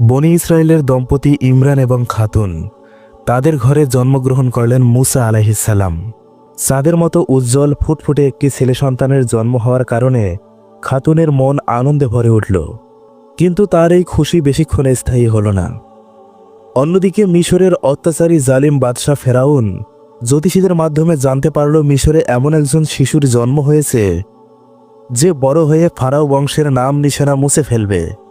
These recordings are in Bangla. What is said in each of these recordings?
বনি ইসরায়েলের দম্পতি ইমরান এবং খাতুন। তাদের ঘরে জন্মগ্রহণ করলেন মুসা আলাইহিসাল্লাম সাদের মতো উজ্জ্বল, ফুটফুটে একটি ছেলে সন্তানের জন্ম হওয়ার কারণে খাতুনের মন আনন্দে ভরে উঠল। কিন্তু তার এই খুশি বেশিক্ষণে স্থায়ী হল না। অন্যদিকে মিশরের অত্যাচারী জালিম বাদশাহ ফেরাউন জ্যোতিষীদের মাধ্যমে জানতে পারল মিশরে এমন একজন শিশুর জন্ম হয়েছে, যে বড় হয়ে ফারাও বংশের নাম নিশানা মুছে ফেলবে।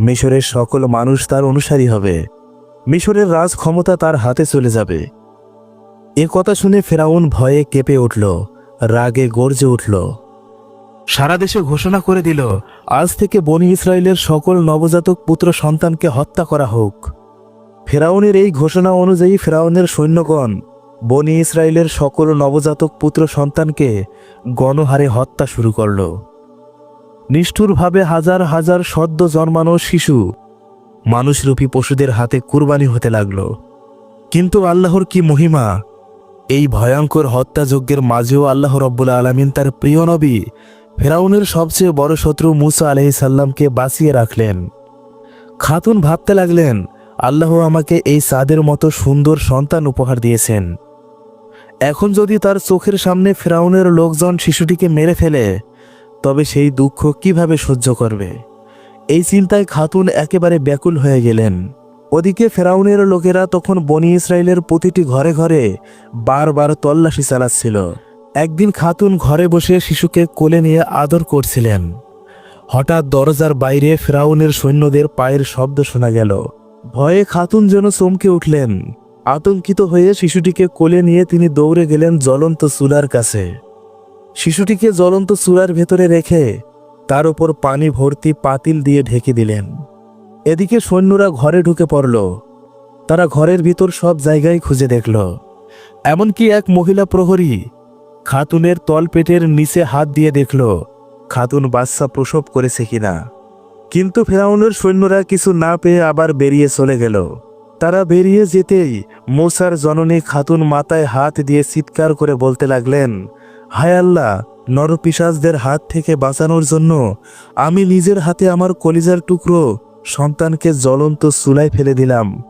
মিশরের সকল মানুষ তার অনুসারী হবে। মিশরের রাজ ক্ষমতা তার হাতে চলে যাবে। এ কথা শুনে ফেরাউন ভয়ে কেঁপে উঠল, রাগে গর্জে উঠল। সারা দেশে ঘোষণা করে দিল, আজ থেকে বনি ইসরায়েলের সকল নবজাতক পুত্র সন্তানকে হত্যা করা হোক। ফেরাউনের এই ঘোষণা অনুযায়ী ফেরাউনের সৈন্যগণ বনি ইসরায়েলের সকল নবজাতক পুত্র সন্তানকে গণহারে হত্যা শুরু করল। নিষ্ঠুরভাবে হাজার হাজার সদ্য জন্মানো শিশু মানুষরূপী পশুদের হাতে কুরবানি হতে লাগল। কিন্তু আল্লাহর কি মহিমা? এই ভয়ঙ্কর হত্যাযজ্ঞের মাঝেও আল্লাহ রব্বুল আলমিন তার প্রিয় নবী, ফেরাউনের সবচেয়ে বড় শত্রু মুসা আলহি সাল্লামকে বাঁচিয়ে রাখলেন। খাতুন ভাবতে লাগলেন, আল্লাহ আমাকে এই সাদের মতো সুন্দর সন্তান উপহার দিয়েছেন। এখন যদি তার চোখের সামনে ফেরাউনের লোকজন শিশুটিকে মেরে ফেলে তবে সেই দুঃখ কীভাবে সহ্য করবে? এই চিন্তায় খাতুন একেবারে ব্যাকুল হয়ে গেলেন। ওদিকে ফেরাউনের লোকেরা তখন বনি ইসরায়েলের প্রতিটি ঘরে ঘরে বারবার তল্লাশি চালাচ্ছিল। একদিন খাতুন ঘরে বসে শিশুকে কোলে নিয়ে আদর করছিলেন। হঠাৎ দরজার বাইরে ফেরাউনের সৈন্যদের পায়ের শব্দ শোনা গেল। ভয়ে খাতুন যেন চমকে উঠলেন। আতঙ্কিত হয়ে শিশুটিকে কোলে নিয়ে তিনি দৌড়ে গেলেন জ্বলন্ত চুলার কাছে। শিশুটিকে জ্বলন্ত চূড়ার ভেতরে রেখে তার উপর পানি ভর্তি পাতিল দিয়ে ঢেকে দিলেন। এদিকে সৈন্যরা ঘরে ঢুকে পড়ল। তারা ঘরের ভিতর সব জায়গায় খুঁজে দেখল। এমনকি এক মহিলা প্রহরী খাতুনের তলপেটের নিচে হাত দিয়ে দেখল, খাতুন বাচ্চা প্রসব করেছে কিনা? কিন্তু ফেরাউনের সৈন্যরা কিছু না পেয়ে আবার বেরিয়ে চলে গেল। তারা বেরিয়ে যেতেই মোসার জননী খাতুন মাথায় হাত দিয়ে চিৎকার করে বলতে লাগলেন হায় আল্লাহ নরপিসাজদের হাত থেকে বাঁচানোর জন্য আমি নিজের হাতে আমার কলিজার টুকরো সন্তানকে জ্বলন্ত চুলায় ফেলে দিলাম।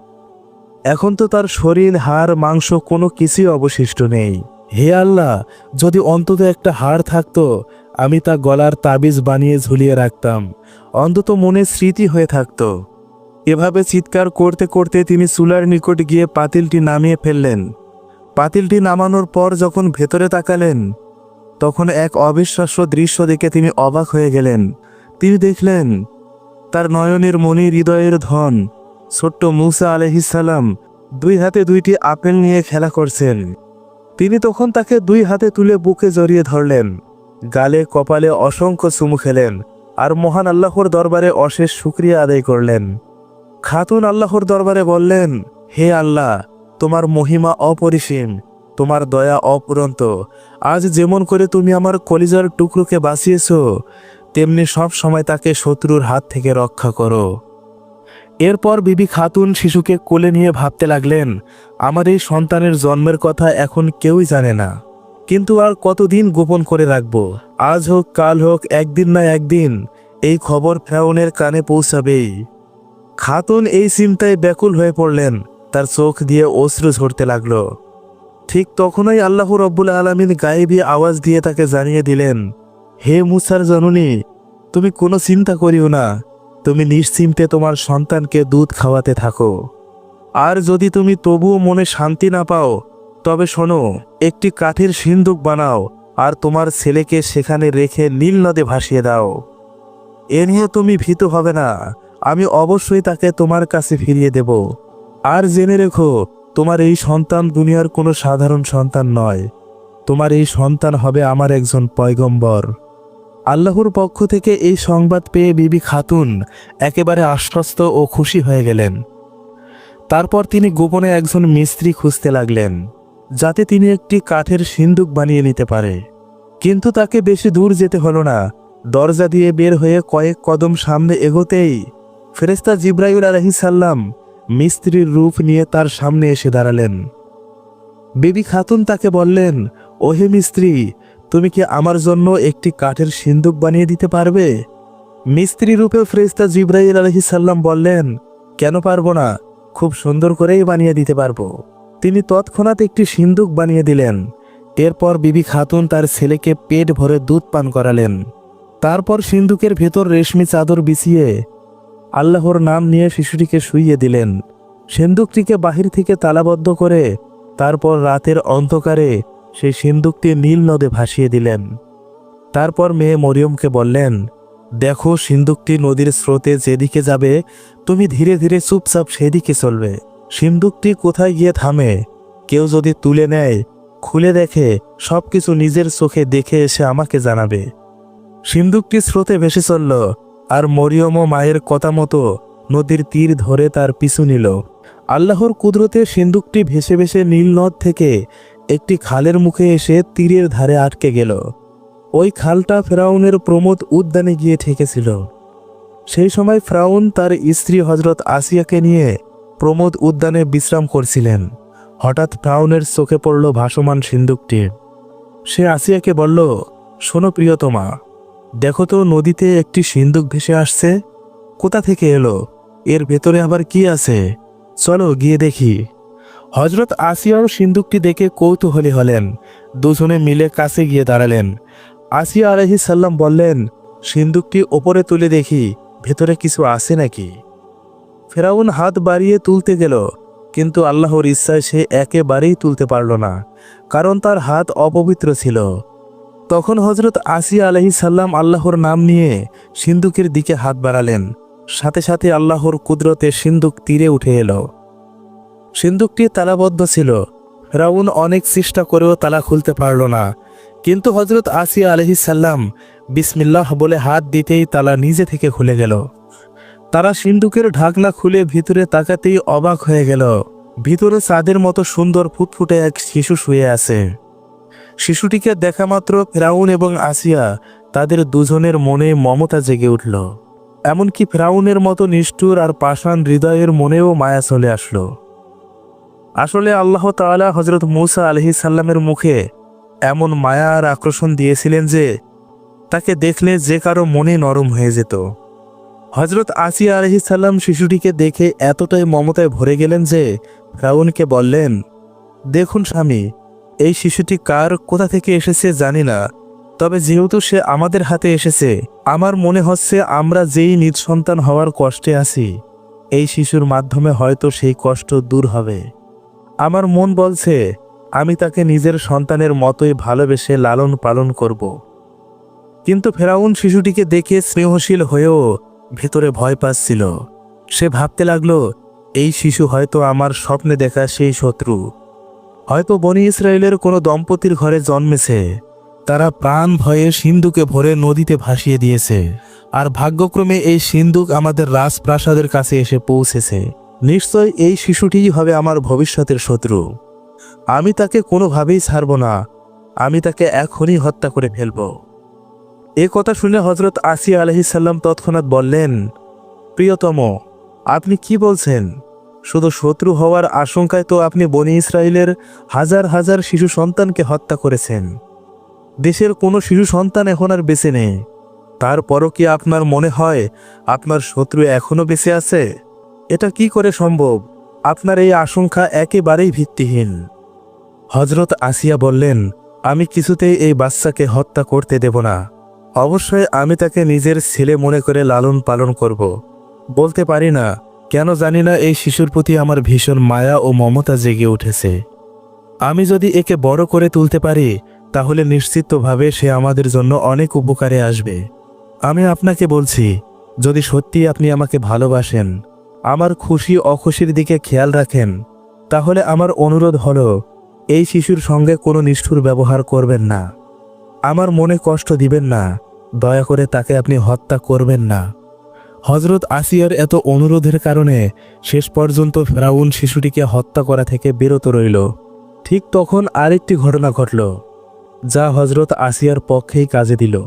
এখন তো তার শরীর, হাড়, মাংস কোনো কিছুই অবশিষ্ট নেই। হে আল্লাহ, যদি অন্তত একটা হাড় থাকতো, আমি তা গলার তাবিজ বানিয়ে ঝুলিয়ে রাখতাম। অন্তত মনে স্মৃতি হয়ে থাকত। এভাবে চিৎকার করতে করতে তিনি চুলার নিকট গিয়ে পাতিলটি নামিয়ে ফেললেন। পাতিলটি নামানোর পর যখন ভেতরে তাকালেন তখন এক অবিশ্বাস্য দৃশ্য দেখে তিনি অবাক হয়ে গেলেন। তিনি দেখলেন, তার নয়নের মনি হৃদয়ের ধন। ছোট্ট মুসা আলহিসাল্লাম দুই হাতে দুইটি আপেল নিয়ে খেলা করছেন। তিনি তখন তাকে দুই হাতে তুলে বুকে জড়িয়ে ধরলেন। গালে কপালে অসংখ্য চুমু খেলেন আর মহান আল্লাহর দরবারে অশেষ শুক্রিয়া আদায় করলেন। খাতুন আল্লাহর দরবারে বললেন, হে আল্লাহ, তোমার মহিমা অপরিসীম। তোমার দয়া অপুরন্ত। আজ যেমন করে তুমি আমার কলিজার টুকরোকে বাঁচিয়েছ, তেমনি সব সময় তাকে শত্রুর হাত থেকে রক্ষা করো। এরপর বিবি খাতুন শিশুকে কোলে নিয়ে ভাবতে লাগলেন, আমার এই সন্তানের জন্মের কথা এখন কেউই জানে না। কিন্তু আর কতদিন গোপন করে রাখব? আজ হোক, কাল হোক, একদিন না একদিন, এই খবর ফেরাউনের কানে পৌঁছাবেই। খাতুন এই চিন্তায় ব্যাকুল হয়ে পড়লেন, তার চোখ দিয়ে অশ্রু ঝরতে লাগল। ঠিক তখনই আল্লাহ রব্বুল আলমিন গায়েবী আওয়াজ দিয়ে তাকে জানিয়ে দিলেন, হে মুসার জননী, তুমি কোনো চিন্তা করিও না। তুমি নিশ্চিন্তে তোমার সন্তানকে দুধ খাওয়াতে থাকো। আর যদি তুমি তবুও মনে শান্তি না পাও, তবে শোনো, একটি কাঠের সিন্দুক বানাও আর তোমার ছেলেকে সেখানে রেখে নীল নদে ভাসিয়ে দাও। এ নিয়ে তুমি ভীত হবে না। আমি অবশ্যই তাকে তোমার কাছে ফিরিয়ে দেব। আর জেনে রেখো তোমার এই সন্তান দুনিয়ার কোনো সাধারণ সন্তান নয়। তোমার এই সন্তান হবে আমার একজন পয়গম্বর। আল্লাহর পক্ষ থেকে এই সংবাদ পেয়ে বিবি খাতুন একেবারে আশ্বস্ত ও খুশি হয়ে গেলেন। তারপর তিনি গোপনে একজন মিস্ত্রি খুঁজতে লাগলেন, যাতে তিনি একটি কাঠের সিন্দুক বানিয়ে নিতে পারে। কিন্তু তাকে বেশি দূর যেতে হলো না। দরজা দিয়ে বের হয়ে কয়েক কদম সামনে এগোতেই ফেরেস্তা জিব্রাইল আলহিসাল্লাম মিস্ত্রির রূপ নিয়ে তার সামনে এসে দাঁড়ালেন। বেবি খাতুন তাকে বললেন, ওহে মিস্ত্রি, তুমি কি আমার জন্য একটি কাঠের সিন্দুক বানিয়ে দিতে পারবে? মিস্ত্রি রূপে ফ্রেস্তা জিব্রাইল আলহিসাল্লাম বললেন, কেন পারব না, খুব সুন্দর করেই বানিয়ে দিতে পারব। তিনি তৎক্ষণাৎ একটি সিন্দুক বানিয়ে দিলেন। এরপর বিবি খাতুন তার ছেলেকে পেট ভরে দুধ পান করালেন। তারপর সিন্দুকের ভেতর রেশমি চাদর বিছিয়ে আল্লাহর নাম নিয়ে শিশুটিকে শুইয়ে দিলেন। সিন্দুকটিকে বাহির থেকে তালাবদ্ধ করে তারপর রাতের অন্ধকারে সেই সিন্দুকটি নীল নদে ভাসিয়ে দিলেন। তারপর মেয়ে মরিয়মকে বললেন, দেখো, সিন্দুকটি নদীর স্রোতে যেদিকে যাবে, তুমি ধীরে ধীরে চুপচাপ সেদিকে চলবে। সিন্দুকটি কোথায় গিয়ে থামে? কেউ যদি তুলে নেয়, খুলে দেখে, সবকিছু নিজের চোখে দেখে এসে আমাকে জানাবে। সিন্দুকটি স্রোতে ভেসে চলল। আর মরিয়ম মায়ের কথা মতো নদীর তীর ধরে তার পিছু নিল। আল্লাহর কুদরতে সিন্দুকটি ভেসে ভেসে নীল নদ থেকে একটি খালের মুখে এসে তীরের ধারে আটকে গেল। ওই খালটা ফেরাউনের প্রমোদ উদ্যানে গিয়ে ঠেকেছিল। সেই সময় ফ্রাউন তার স্ত্রী হজরত আসিয়াকে নিয়ে প্রমোদ উদ্যানে বিশ্রাম করছিলেন। হঠাৎ ফ্রাউনের চোখে পড়ল ভাসমান সিন্দুকটি। সে আসিয়াকে বলল, শোনো প্রিয়তমা দেখো তো নদীতে একটি সিন্দুক ভেসে আসছে। কোথা থেকে এলো? এর ভেতরে আবার কি আছে? চলো গিয়ে দেখি। হজরত আসিয়াও সিন্দুকটি দেখে কৌতূহলী হলেন। দুজনে মিলে কাছে গিয়ে দাঁড়ালেন। আসিয়া আলহি সাল্লাম বললেন সিন্দুকটি ওপরে তুলে দেখি, ভেতরে কিছু আছে নাকি? ফেরাউন হাত বাড়িয়ে তুলতে গেল, কিন্তু আল্লাহর ইচ্ছায় সে একেবারেই তুলতে পারল না, কারণ তার হাত অপবিত্র ছিল। তখন হজরত আসিয়া আলহি সাল্লাম আল্লাহর নাম নিয়ে সিন্দুকের দিকে হাত বাড়ালেন। সাথে সাথে আল্লাহর কুদরতে সিন্দুক তীরে উঠে এলো। সিন্দুকটি তালাবদ্ধ ছিল। ফেরাউন অনেক চেষ্টা করেও তালা খুলতে পারল না। কিন্তু হজরত আসিয়া আলহি সাল্লাম বিসমিল্লাহ বলে হাত দিতেই তালা নিজে থেকে খুলে গেল। তারা সিন্দুকের ঢাকনা খুলে ভিতরে তাকাতেই অবাক হয়ে গেল। ভিতরে চাঁদের মতো সুন্দর ফুটফুটে এক শিশু শুয়ে আছে। শিশুটিকে দেখা মাত্র ফেরাউন এবং আসিয়া তাদের দুজনের মনে মমতা জেগে উঠল। এমনকি ফেরাউনের মতো নিষ্ঠুর আর পাষাণ হৃদয়ের মনেও মায়া চলে আসলো। আসলে আল্লাহ তাআলা হজরত মৌসা আলহি সাল্লামের মুখে এমন মায়া আর আকর্ষণ দিয়েছিলেন যে তাকে দেখলে যে কারও মনে নরম হয়ে যেত। হজরত আসিয়া আলহি সাল্লাম শিশুটিকে দেখে এতটাই মমতায় ভরে গেলেন যে ফ্রাউনকে বললেন, দেখুন স্বামী এই শিশুটি কার, কোথা থেকে এসেছে জানি না। তবে যেহেতু সে আমাদের হাতে এসেছে, আমার মনে হচ্ছে আমরা যেই নিজ সন্তান হওয়ার কষ্টে আছি, এই শিশুর মাধ্যমে হয়তো সেই কষ্ট দূর হবে। আমার মন বলছে, আমি তাকে নিজের সন্তানের মতোই ভালোবেসে লালন পালন করব। কিন্তু ফেরাউন শিশুটিকে দেখে স্নেহশীল হয়েও ভেতরে ভয় পাচ্ছিল। সে ভাবতে লাগল, এই শিশু হয়তো আমার স্বপ্নে দেখা সেই শত্রু। হয়তো বনি ইসরায়েলের কোনো দম্পতির ঘরে জন্মেছে। তারা প্রাণ ভয়ে সিন্ধুকে ভরে নদীতে ভাসিয়ে দিয়েছে। আর ভাগ্যক্রমে এই সিন্ধুক আমাদের রাজপ্রাসাদের কাছে এসে পৌঁছেছে। নিশ্চয় এই শিশুটিই হবে আমার ভবিষ্যতের শত্রু। আমি তাকে কোনোভাবেই ছাড়ব না। আমি তাকে এখনই হত্যা করে ফেলব। এ কথা শুনে হজরত আসিয়া আলহিসাল্লাম তৎক্ষণাৎ বললেন, প্রিয়তম, আপনি কি বলছেন? শুধু শত্রু হওয়ার আশঙ্কায় তো আপনি বনি ইসরায়েলের হাজার হাজার শিশু সন্তানকে হত্যা করেছেন। দেশের কোনো শিশু সন্তান এখন আর বেঁচে নেই। তারপরও কি আপনার মনে হয় আপনার শত্রু এখনও বেঁচে আছে? এটা কি করে সম্ভব? আপনার এই আশঙ্কা একেবারেই ভিত্তিহীন। হজরত আসিয়া বললেন, আমি কিছুতেই এই বাচ্চাকে হত্যা করতে দেব না। অবশ্যই আমি তাকে নিজের ছেলে মনে করে লালন পালন করব। বলতে পারি না কেন জানি না এই শিশুর প্রতি আমার ভীষণ মায়া ও মমতা জেগে উঠেছে। আমি যদি একে বড় করে তুলতে পারি, তাহলে নিশ্চিতভাবে সে আমাদের জন্য অনেক উপকারে আসবে। আমি আপনাকে বলছি, যদি সত্যি আপনি আমাকে ভালোবাসেন, আমার খুশি অখুশির দিকে খেয়াল রাখেন, তাহলে আমার অনুরোধ হলো, এই শিশুর সঙ্গে কোনো নিষ্ঠুর ব্যবহার করবেন না। আমার মনে কষ্ট দিবেন না, দয়া করে তাকে আপনি হত্যা করবেন না। হজরত আসিয়ার এত অনুরোধের কারণে শেষ পর্যন্ত ফেরাউন শিশুটিকে হত্যা করা থেকে বিরত রইল। ঠিক তখন আরেকটি ঘটনা ঘটল, যা হজরত আসিয়ার পক্ষেই কাজে দিল।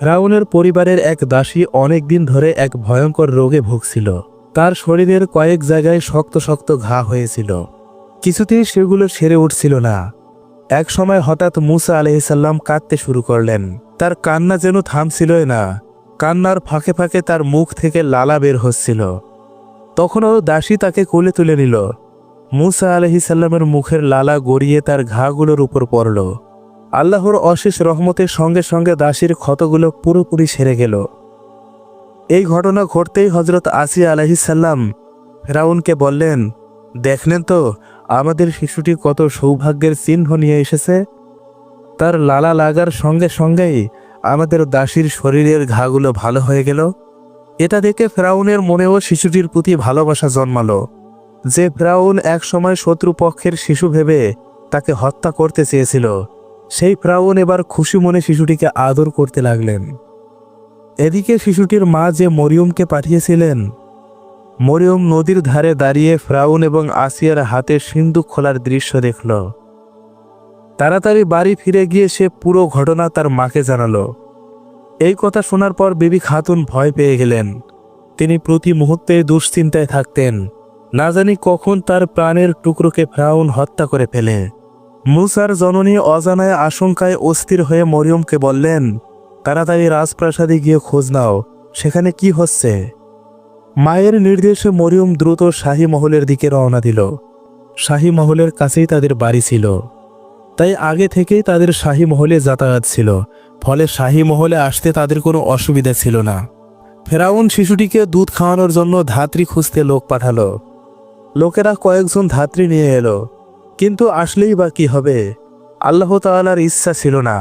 ফেরাউনের পরিবারের এক দাসী অনেক দিন ধরে এক ভয়ঙ্কর রোগে ভুগছিল। তার শরীরের কয়েক জায়গায় শক্ত শক্ত ঘা হয়েছিল। কিছুতেই সেগুলো সেরে উঠছিল না। এক সময় হঠাৎ মুসা আলহিসাল্লাম কাঁদতে শুরু করলেন। তার কান্না যেন থামছিলই না। কান্নার ফাঁকে ফাঁকে তার মুখ থেকে লালা বের হচ্ছিল। তখনও দাসী তাকে কোলে তুলে নিল। মুসা আলহিসাল্লামের মুখের লালা গড়িয়ে তার ঘাগুলোর উপর পড়ল। আল্লাহর অশেষ রহমতের সঙ্গে সঙ্গে দাসীর ক্ষতগুলো পুরোপুরি সেরে গেল। এই ঘটনা ঘটতেই হজরত আসিয়া আলহিসাল্লাম ফেরাউনকে বললেন, দেখলেন তো আমাদের শিশুটি কত সৌভাগ্যের চিহ্ন নিয়ে এসেছে? তার লালা লাগার সঙ্গে সঙ্গেই আমাদের দাসীর শরীরের ঘাগুলো ভালো হয়ে গেল। এটা দেখে ফেরাউনের মনেও শিশুটির প্রতি ভালোবাসা জন্মালো, যে ফ্রাউন এক সময় শত্রুপক্ষের শিশু ভেবে তাকে হত্যা করতে চেয়েছিল। সেই ফ্রাউন এবার খুশি মনে শিশুটিকে আদর করতে লাগলেন। এদিকে শিশুটির মা যে মরিয়মকে পাঠিয়েছিলেন, মরিয়ম নদীর ধারে দাঁড়িয়ে ফ্রাউন এবং আসিয়ার হাতে সিন্দুক খোলার দৃশ্য দেখল। তাড়াতাড়ি বাড়ি ফিরে গিয়ে সে পুরো ঘটনা তার মাকে জানালো। এই কথা শোনার পর বিবি খাতুন ভয় পেয়ে গেলেন। তিনি প্রতি মুহূর্তে দুশ্চিন্তায় থাকতেন। না জানি কখন তার প্রাণের টুকরোকে ফ্রাউন হত্যা করে ফেলে। মুসার জননী অজানায় আশঙ্কায় অস্থির হয়ে মরিয়মকে বললেন, তাড়াতাড়ি রাজপ্রাসাদে গিয়ে খোঁজ নাও, সেখানে কি হচ্ছে? মায়ের নির্দেশে মরিয়ম দ্রুত শাহী মহলের দিকে রওনা দিল। শাহী মহলের কাছেই তাদের বাড়ি ছিল। তাই আগে থেকেই তাদের শাহী মহলে যাতায়াত ছিল, ফলে শাহী মহলে আসতে তাদের কোনো অসুবিধা ছিল না। ফেরাউন শিশুটিকে দুধ খাওয়ানোর জন্য ধাত্রী খুঁজতে লোক পাঠালো। লোকেরা কয়েকজন ধাত্রী নিয়ে এলো, কিন্তু আসলেই বা কি হবে? আল্লাহ তাআলার ইচ্ছা ছিল না।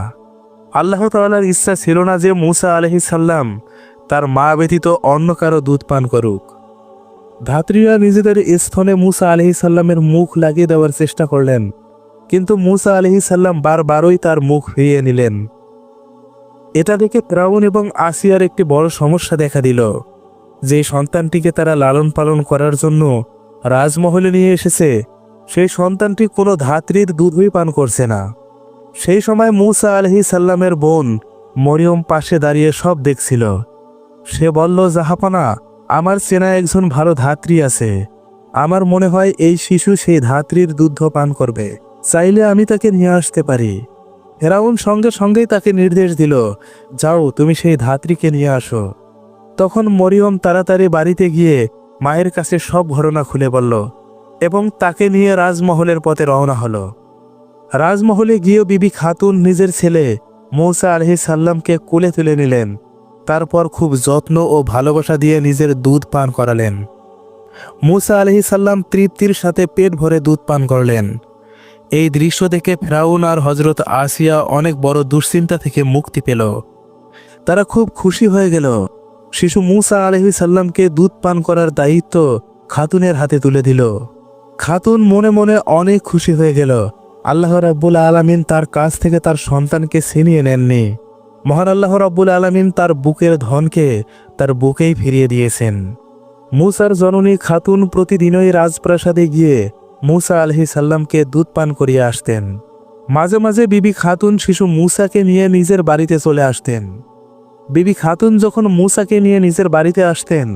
আল্লাহ তাআলার ইচ্ছা ছিল না যে মুসা আলহিসাল্লাম তার মা ব্যতীত অন্য কারও দুধ পান করুক। ধাত্রীরা নিজেদের স্থলে মুসা আলহিসাল্লামের মুখ লাগিয়ে দেওয়ার চেষ্টা করলেন। কিন্তু মুসা আলহিসাল্লাম বারবারই তার মুখ ফিরিয়ে নিলেন। এটা দেখে ফ্রাউন এবং আসিয়ার একটি বড় সমস্যা দেখা দিল। যে সন্তানটিকে তারা লালন পালন করার জন্য রাজমহলে নিয়ে এসেছে, সেই সন্তানটি কোনো ধাত্রীর দুধই পান করছে না। সেই সময় মুসা আলহি সাল্লামের বোন মরিয়ম পাশে দাঁড়িয়ে সব দেখছিল। সে বলল, জাহাপানা, আমার চেনা একজন ভালো ধাত্রী আছে। আমার মনে হয় এই শিশু সেই ধাত্রীর দুধ পান করবে। চাইলে আমি তাকে নিয়ে আসতে পারি। ফেরাউন সঙ্গে সঙ্গেই তাকে নির্দেশ দিল, যাও, তুমি সেই ধাত্রীকে নিয়ে আসো। তখন মরিয়ম তাড়াতাড়ি বাড়িতে গিয়ে মায়ের কাছে সব ঘটনা খুলে বলল এবং তাকে নিয়ে রাজমহলের পথে রওনা হলো। রাজমহলে গিয়ে বিবি খাতুন নিজের ছেলে মৌসা আলহি সাল্লামকে কোলে তুলে নিলেন, তারপর খুব যত্ন ও ভালোবাসা দিয়ে নিজের দুধ পান করালেন। মুসা আলহি সাল্লাম তৃপ্তির সাথে পেট ভরে দুধ পান করলেন। এই দৃশ্য দেখে ফেরাউন আর হজরত আসিয়া অনেক বড় দুশ্চিন্তা থেকে মুক্তি পেল। তারা খুব খুশি হয়ে গেল। শিশু মুসা আলহি সাল্লামকে দুধ পান করার দায়িত্ব খাতুনের হাতে তুলে দিল। খাতুন মনে মনে অনেক খুশি হয়ে গেল। আল্লাহ রাব্বুল আলমিন তার কাছ থেকে তার সন্তানকে ছিনিয়ে নেননি। মহান আল্লাহ রাব্বুল আলমিন তার বুকের ধনকে তার বুকেই ফিরিয়ে দিয়েছেন। মুসার জননী খাতুন প্রতিদিনই রাজপ্রাসাদে গিয়ে মুসা আলহি সাল্লামকে দুধ পান করিয়ে আসতেন। মাঝে মাঝে বিবি খাতুন শিশু মুসাকে নিয়ে নিজের বাড়িতে চলে আসতেন। বিবি খাতুন যখন মুসাকে নিয়ে নিজের বাড়িতে আসতেন,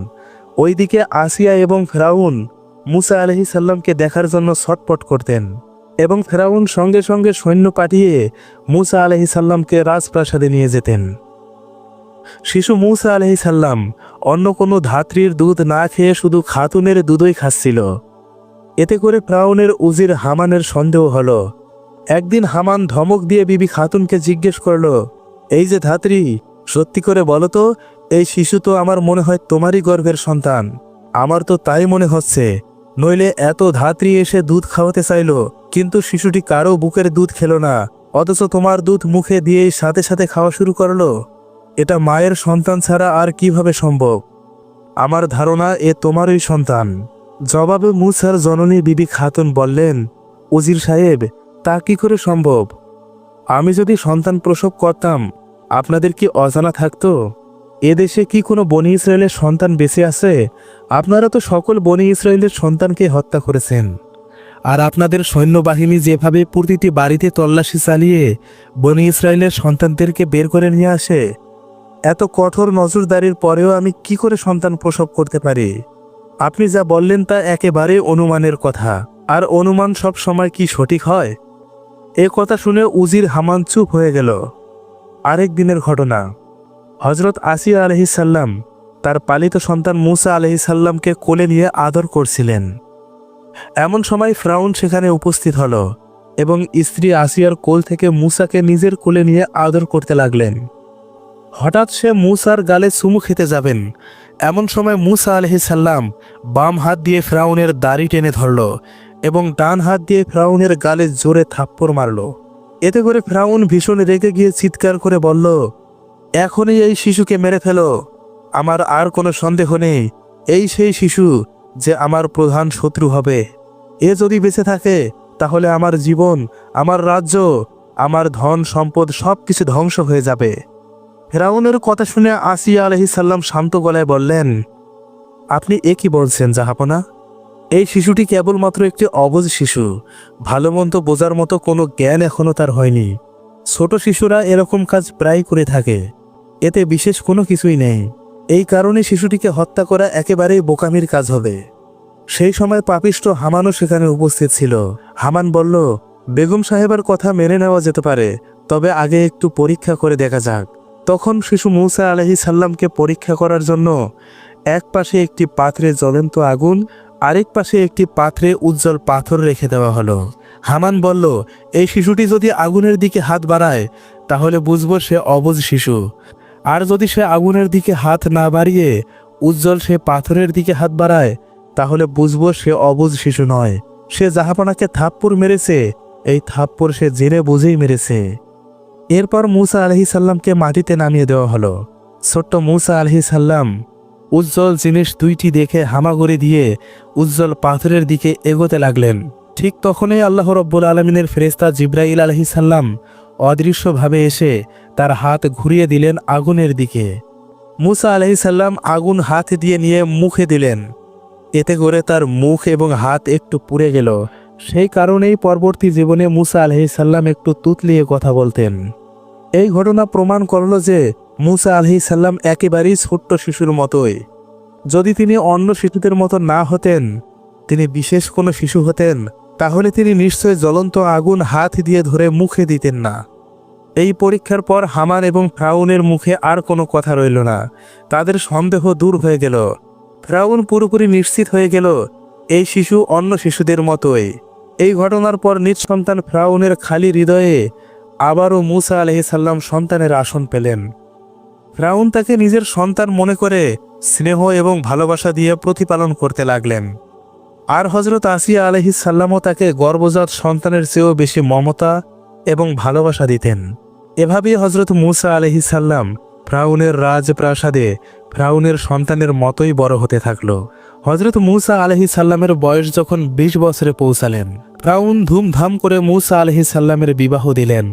ওইদিকে আসিয়া এবং ফেরাউন মুসা আলহি সাল্লামকে দেখার জন্য ছটপট করতেন এবং ফেরাউন সঙ্গে সঙ্গে সৈন্য পাঠিয়ে মুসা আলহি সাল্লামকে রাজপ্রাসাদে নিয়ে যেতেন। শিশু মুসা আলহি সাল্লাম অন্য কোনো ধাত্রীর দুধ না খেয়ে শুধু খাতুনের দুধই খাচ্ছিল। এতে করে ফ্রাউনের উজির হামানের সন্দেহ হলো। একদিন হামান ধমক দিয়ে বিবি খাতুনকে জিজ্ঞেস করল, এই যে ধাত্রী, সত্যি করে বলো তো, এই শিশু তো আমার মনে হয় তোমারই গর্ভের সন্তান। আমার তো তাই মনে হচ্ছে। নইলে এত ধাত্রী এসে দুধ খাওয়াতে চাইলো, কিন্তু শিশুটি কারও বুকের দুধ খেলো না, অথচ তোমার দুধ মুখে দিয়েই সাথে সাথে খাওয়া শুরু করল। এটা মায়ের সন্তান ছাড়া আর কীভাবে সম্ভব? আমার ধারণা এ তোমারই সন্তান। জবাবে মুসার জননী বিবি খাতুন বললেন, উজির সাহেব, তা কি করে সম্ভব? আমি যদি সন্তান প্রসব করতাম, আপনাদের কি অজানা থাকতো? এদেশে কি কোনো বনি ইসরায়েলের সন্তান বেঁচে আছে? আপনারা তো সকল বনি ইসরায়েলের সন্তানকে হত্যা করেছেন। আর আপনাদের সৈন্যবাহিনী যেভাবে প্রতিটি বাড়িতে তল্লাশি চালিয়ে বনি ইসরায়েলের সন্তানদেরকে বের করে নিয়ে আসে, এত কঠোর নজরদারির পরেও আমি কি করে সন্তান প্রসব করতে পারি? আপনি যা বললেন তা একেবারে অনুমানের কথা। আর অনুমান সব সময় কি সঠিক হয়? এ কথা শুনে উজির হামান চুপ হয়ে গেল। আরেক দিনের ঘটনা। হজরত আসিয়া আলহিসাল্লাম তার পালিত সন্তান মুসা আলহিসাল্লামকে কোলে নিয়ে আদর করছিলেন। এমন সময় ফ্রাউন সেখানে উপস্থিত হল এবং স্ত্রী আসিয়ার কোল থেকে মুসাকে নিজের কোলে নিয়ে আদর করতে লাগলেন। হঠাৎ সে মুসার গালে চুমু খেতে যাবেন। এমন সময় মুসা আলহিসাল্লাম বাম হাত দিয়ে ফ্রাউনের দাড়ি টেনে ধরল এবং ডান হাত দিয়ে ফ্রাউনের গালে জোরে থাপ্পড় মারল। এতে করে ফ্রাউন ভীষণ রেগে গিয়ে চিৎকার করে বলল, এখনই এই শিশুকে মেরে ফেলো। আমার আর কোনো সন্দেহ নেই, এই সেই শিশু যে আমার প্রধান শত্রু হবে। এ যদি বেঁচে থাকে, তাহলে আমার জীবন, আমার রাজ্য, আমার ধন সম্পদ সব কিছু ধ্বংস হয়ে যাবে। ফেরাউনের কথা শুনে আসিয়া আলহিসাল্লাম শান্ত গলায় বললেন, আপনি এ কি বলছেন, জাহাপনা? এই শিশুটি কেবলমাত্র একটি অবুঝ শিশু। ভালো মন্দ বোঝার মতো কোনো জ্ঞান এখনও তার হয়নি। ছোট শিশুরা এরকম কাজ প্রায় করে থাকে। এতে বিশেষ কোনো কিছুই নেই। এই কারণে শিশুটিকে হত্যা করা একেবারেই বোকামির কাজ হবে। সেই সময় পাপিষ্ট হামানও সেখানে উপস্থিত ছিল। হামান বলল, বেগম সাহেবের কথা মেনে নেওয়া যেতে পারে, তবে আগে একটু পরীক্ষা করে দেখা যাক। তখন শিশু মৌসা আলহি সাল্লামকে পরীক্ষা করার জন্য এক পাশে একটি পাত্রে জ্বলন্ত আগুন, আরেক পাশে একটি পাত্রে উজ্জ্বল পাথর রেখে দেওয়া হলো। হামান বলল, এই শিশুটি যদি আগুনের দিকে হাত বাড়ায়, তাহলে বুঝব সে অবুঝ শিশু। আর যদি সে আগুনের দিকে হাত না বাড়িয়ে উজ্জ্বল সে পাথরের দিকে হাত বাড়ায়, তাহলে বুঝব সে অবুঝ শিশু নয়। সে জাহাপনাকে থাপ্পুর মেরেছে, এই থাপ্পুর সে জেনে বুঝেই মেরেছে। এরপর মুসা আলহি সাল্লামকে মাটিতে নামিয়ে দেওয়া হলো। ছোট্ট মুসা আলহি সাল্লাম উজ্জ্বল জিনিস দুইটি দেখে হামাগুড়ি দিয়ে উজ্জ্বল পাথরের দিকে এগোতে লাগলেন। ঠিক তখনই আল্লাহ রব্বুল আলমিনের ফেরেস্তা জিব্রাইল আলহি সাল্লাম অদৃশ্যভাবে এসে তার হাত ঘুরিয়ে দিলেন আগুনের দিকে। মুসা আলহি সাল্লাম আগুন হাত দিয়ে নিয়ে মুখে দিলেন। এতে করে তার মুখ এবং হাত একটু পুড়ে গেল। সেই কারণেই পরবর্তী জীবনে মুসা আলহি সাল্লাম একটু তুতলিয়ে কথা বলতেন। এই ঘটনা প্রমাণ করল যে মুসা আলহি সাল্লাম একেবারেই ছোট্ট শিশুর মতোই। যদি তিনি অন্য শিশুদের মতো না হতেন, তিনি বিশেষ কোনো শিশু হতেন, তাহলে তিনি নিশ্চয় জ্বলন্ত আগুন হাত দিয়ে ধরে মুখে দিতেন না। এই পরীক্ষার পর হামান এবং ফ্রাউনের মুখে আর কোনো কথা রইল না। তাদের সন্দেহ দূর হয়ে গেল। ফ্রাউন পুরোপুরি নিশ্চিত হয়ে গেল, এই শিশু অন্য শিশুদের মতোই। এই ঘটনার পর নিজ সন্তান ফ্রাউনের খালি হৃদয়ে আবারও মুসা আলহিসাল্লাম সন্তানের আসন পেলেন। ফ্রাউন তাকে নিজের সন্তান মনে করে স্নেহ এবং ভালোবাসা দিয়ে প্রতিপালন করতে লাগলেন। আর হজরত আসিয়া আলহিসাল্লামও তাকে গর্ভজাত সন্তানের চেয়েও বেশি মমতা এবং ভালোবাসা দিতেন। এভাবেই হজরত মুসা আলহিসাল্লাম ফ্রাউনের রাজপ্রাসাদে ফ্রাউনের সন্তানের মতোই বড় হতে থাকল। হজরত মুসা আলহি সাল্লামের বয়স যখন ২০ বছরে পৌঁছালেন ফ্রাউন ধুমধাম করে মুসা আলহি সাল্লামের বিবাহ দিলেন।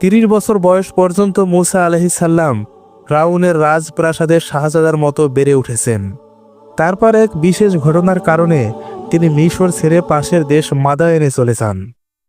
তিরিশ বছর বয়স পর্যন্ত মুসা আলহি সাল্লাম ফ্রাউনের রাজপ্রাসাদের শাহজাদার মতো বেড়ে উঠেছেন। তারপর এক বিশেষ ঘটনার কারণে তিনি মিশর ছেড়ে পাশের দেশ মাদায়নে চলে যান।